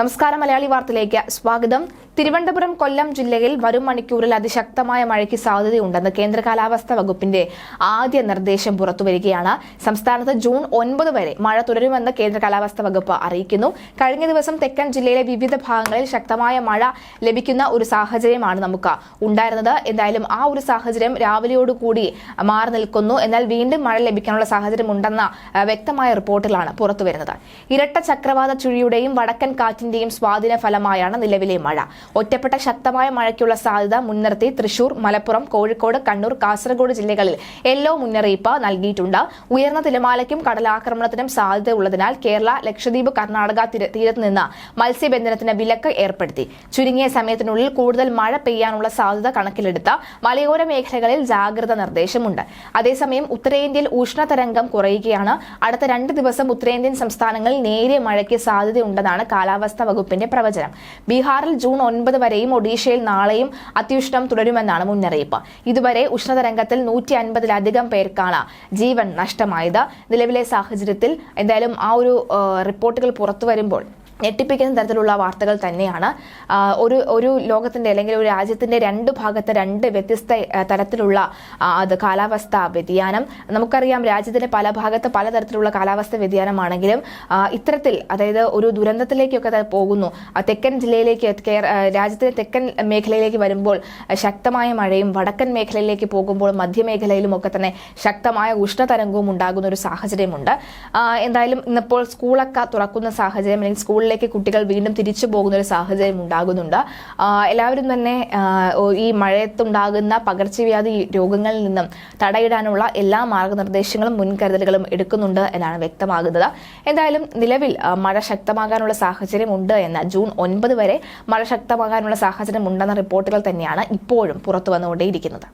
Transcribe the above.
നമസ്കാരം മലയാളി വാർത്തയിലേക്ക് സ്വാഗതം. തിരുവനന്തപുരം കൊല്ലം ജില്ലയിൽ വരും മണിക്കൂറിൽ അതിശക്തമായ മഴയ്ക്ക് സാധ്യതയുണ്ടെന്ന് കേന്ദ്ര കാലാവസ്ഥാ വകുപ്പിന്റെ ആദ്യ നിർദ്ദേശം പുറത്തുവരികയാണ്. സംസ്ഥാനത്ത് ജൂൺ ഒൻപത് വരെ മഴ തുടരുമെന്ന് കേന്ദ്ര കാലാവസ്ഥാ വകുപ്പ് അറിയിക്കുന്നു. കഴിഞ്ഞ ദിവസം തെക്കൻ ജില്ലയിലെ വിവിധ ഭാഗങ്ങളിൽ ശക്തമായ മഴ ലഭിക്കുന്ന ഒരു സാഹചര്യമാണ് നമുക്ക് ഉണ്ടായിരുന്നത്. എന്തായാലും ആ ഒരു സാഹചര്യം രാവിലെയോടുകൂടി മാറി നിൽക്കുന്നു. എന്നാൽ വീണ്ടും മഴ ലഭിക്കാനുള്ള സാഹചര്യം ഉണ്ടെന്ന വ്യക്തമായ റിപ്പോർട്ടുകളാണ് പുറത്തുവരുന്നത്. ഇരട്ട ചക്രവാത ചുഴിയുടെയും വടക്കൻ കാറ്റിന്റെയും സ്വാധീന ഫലമായാണ് നിലവിലെ മഴ. ഒറ്റപ്പെട്ട ശക്തമായ മഴയ്ക്കുള്ള സാധ്യത മുൻനിർത്തി തൃശൂർ മലപ്പുറം കോഴിക്കോട് കണ്ണൂർ കാസർഗോഡ് ജില്ലകളിൽ യെല്ലോ മുന്നറിയിപ്പ് നൽകിയിട്ടുണ്ട്. ഉയർന്ന തിരമാലയ്ക്കും കടലാക്രമണത്തിനും സാധ്യതയുള്ളതിനാൽ കേരള ലക്ഷദ്വീപ് കർണാടക തീര- തീരത്ത് നിന്ന് മത്സ്യബന്ധനത്തിന് വിലക്ക് ഏർപ്പെടുത്തി. ചുരുങ്ങിയ സമയത്തിനുള്ളിൽ കൂടുതൽ മഴ പെയ്യാനുള്ള സാധ്യത കണക്കിലെടുത്ത് മലയോര മേഖലകളിൽ ജാഗ്രത നിർദ്ദേശമുണ്ട്. അതേസമയം ഉത്തരേന്ത്യയിൽ ഉഷ്ണതരംഗം കുറയുകയാണ്. അടുത്ത രണ്ട് ദിവസം ഉത്തരേന്ത്യൻ സംസ്ഥാനങ്ങളിൽ നേരിയ മഴയ്ക്ക് സാധ്യതയുണ്ടെന്നാണ് കാലാവസ്ഥാ വകുപ്പിന്റെ പ്രവചനം. ബീഹാറിൽ ജൂൺ ഒൻപത് വരെയും ഒഡീഷയിൽ നാളെയും അത്യുഷ്ണം തുടരുമെന്നാണ് മുന്നറിയിപ്പ്. ഇതുവരെ ഉഷ്ണതരംഗത്തിൽ നൂറ്റി അൻപതിലധികം പേർക്കാണ് ജീവൻ നഷ്ടമായത്. നിലവിലെ സാഹചര്യത്തിൽ എന്തായാലും ആ ഒരു റിപ്പോർട്ടുകൾ പുറത്തു വരുമ്പോൾ ഞെട്ടിപ്പിക്കുന്ന തരത്തിലുള്ള വാർത്തകൾ തന്നെയാണ്. ഒരു ഒരു ലോകത്തിന്റെ അല്ലെങ്കിൽ ഒരു രാജ്യത്തിന്റെ രണ്ട് ഭാഗത്തെ രണ്ട് വ്യത്യസ്ത തരത്തിലുള്ള അത് കാലാവസ്ഥ വ്യതിയാനം. നമുക്കറിയാം രാജ്യത്തിന്റെ പല ഭാഗത്ത് പലതരത്തിലുള്ള കാലാവസ്ഥ വ്യതിയാനമാണെങ്കിലും ഇത്തരത്തിൽ അതായത് ഒരു ദുരന്തത്തിലേക്കൊക്കെ പോകുന്നു. തെക്കൻ ജില്ലയിലേക്ക് രാജ്യത്തിന്റെ തെക്കൻ മേഖലയിലേക്ക് വരുമ്പോൾ ശക്തമായ മഴയും വടക്കൻ മേഖലയിലേക്ക് പോകുമ്പോൾ മധ്യമേഖലയിലും ഒക്കെ തന്നെ ശക്തമായ ഉഷ്ണതരംഗവും ഉണ്ടാകുന്ന ഒരു സാഹചര്യമുണ്ട്. എന്തായാലും ഇന്നിപ്പോൾ സ്കൂളൊക്കെ തുറക്കുന്ന സാഹചര്യം അല്ലെങ്കിൽ സ്കൂളിലേക്ക് കുട്ടികൾ വീണ്ടും തിരിച്ചു പോകുന്ന ഒരു സാഹചര്യം ഉണ്ടാകുന്നുണ്ട്. എല്ലാവരും തന്നെ ഈ മഴയത്തുണ്ടാകുന്ന പകർച്ചവ്യാധി രോഗങ്ങളിൽ നിന്നും തടയിടാനുള്ള എല്ലാ മാർഗനിർദ്ദേശങ്ങളും മുൻകരുതലുകളും എടുക്കുന്നുണ്ട് എന്നാണ് വ്യക്തമാകുന്നത്. എന്തായാലും നിലവിൽ മഴ ശക്തമാകാനുള്ള സാഹചര്യം ഉണ്ട് എന്ന് ജൂൺ ഒൻപത് വരെ മഴ ശക്തമാകാനുള്ള സാഹചര്യം ഉണ്ടെന്ന റിപ്പോർട്ടുകൾ തന്നെയാണ് ഇപ്പോഴും പുറത്തു വന്നുകൊണ്ടേയിരിക്കുന്നത്